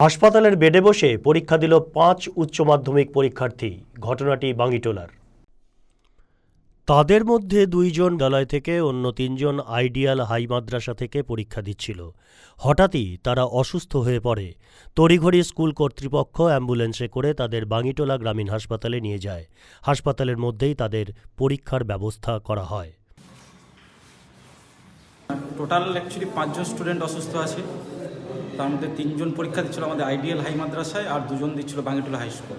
হাসপাতালের বেডে বসে পরীক্ষা দিল পাঁচ উচ্চ মাধ্যমিক পরীক্ষার্থী। ঘটনাটি বাঙ্গিটোলার তাদের মধ্যে দুইজন বিদ্যালয় থেকে অন্য তিনজন আইডিয়াল হাই মাদ্রাসা থেকে পরীক্ষা দিচ্ছিল। হঠাৎই তারা অসুস্থ হয়ে পড়ে। তড়িঘড়ি স্কুল কর্তৃপক্ষ অ্যাম্বুলেন্সে করে তাদের বাঙ্গিটোলা গ্রামীণ হাসপাতালে নিয়ে যায়। হাসপাতালের মধ্যেই তাদের পরীক্ষার ব্যবস্থা করা হয়। টোটাল অ্যাকচুয়ালি পাঁচজন স্টুডেন্ট অসুস্থ আছে। তার মধ্যে তিনজন পরীক্ষা দিচ্ছিল আমাদের আইডিয়াল হাই মাদ্রাসায় আর দুজন দিচ্ছিল বাঙ্গিটোলা হাই স্কুল।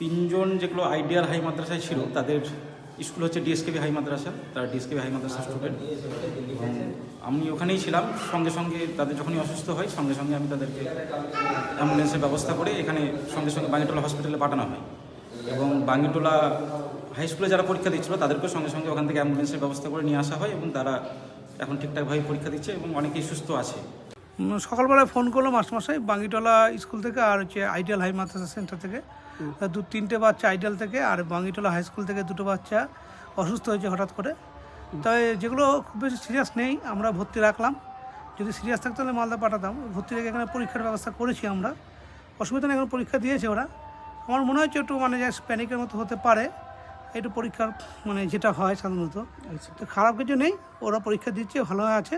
তিনজন যেগুলো আইডিয়াল হাই মাদ্রাসায় ছিল তাদের স্কুল হচ্ছে ডিএসকেবি হাই মাদ্রাসা তারা ডিএসকেবি হাই মাদ্রাসার স্টুডেন্ট এবং আমি ওখানেই ছিলাম সঙ্গে সঙ্গে তাদের যখনই অসুস্থ হয় সঙ্গে সঙ্গে আমি তাদেরকে অ্যাম্বুলেন্সের ব্যবস্থা করে এখানে সঙ্গে সঙ্গে বাঙ্গিটোলা হসপিটালে পাঠানো হয়। এবং বাঙ্গিটোলা হাই স্কুলে যারা পরীক্ষা দিচ্ছিল তাদেরকেও সঙ্গে সঙ্গে ওখান থেকে অ্যাম্বুলেন্সের ব্যবস্থা করে নিয়ে আসা হয় এবং তারা এখন ঠিকঠাকভাবে পরীক্ষা দিচ্ছে এবং অনেকেই সুস্থ আছে। সকালবেলায় ফোন করল মাস্টারমশাই বাঙ্গিটলা স্কুল থেকে আর হচ্ছে আইডিয়াল হাই মাদ্রাসা সেন্টার থেকে। দু তিনটে বাচ্চা আইডিয়াল থেকে আর বাঙ্গিটলা হাই স্কুল থেকে দুটো বাচ্চা অসুস্থ হয়েছে হঠাৎ করে। তাই যেগুলো খুব বেশি সিরিয়াস নেই আমরা ভর্তি রাখলাম। যদি সিরিয়াস থাকতো তাহলে মালদা পাঠাতাম। ভর্তি রেখে এখানে পরীক্ষার ব্যবস্থা করেছি আমরা। অসুবিধা নেই এখন পরীক্ষা দিয়েছে ওরা। আমার মনে হচ্ছে একটু মানে যে প্যানিকের মতো হতে পারে। একটু পরীক্ষার মানে যেটা হয় সাধারণত। তো খারাপ কিছু নেই ওরা পরীক্ষা দিচ্ছে ভালো আছে।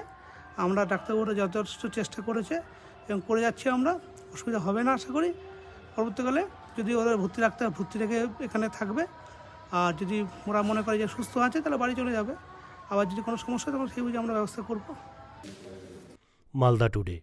আমরা ডাক্তারবাবুরা যথেষ্ট চেষ্টা করেছে এবং করে যাচ্ছি আমরা। অসুবিধা হবে না আশা করি। পরবর্তীকালে যদি ওদের ভর্তি রাখতে হয়, ভর্তি রেখে এখানে থাকবে আর যদি ওরা মনে করে যে সুস্থ আছে তাহলে বাড়ি চলে যাবে। আবার যদি কোনো সমস্যা তখন সেই বুঝে আমরা ব্যবস্থা করব। মালদা টুডে।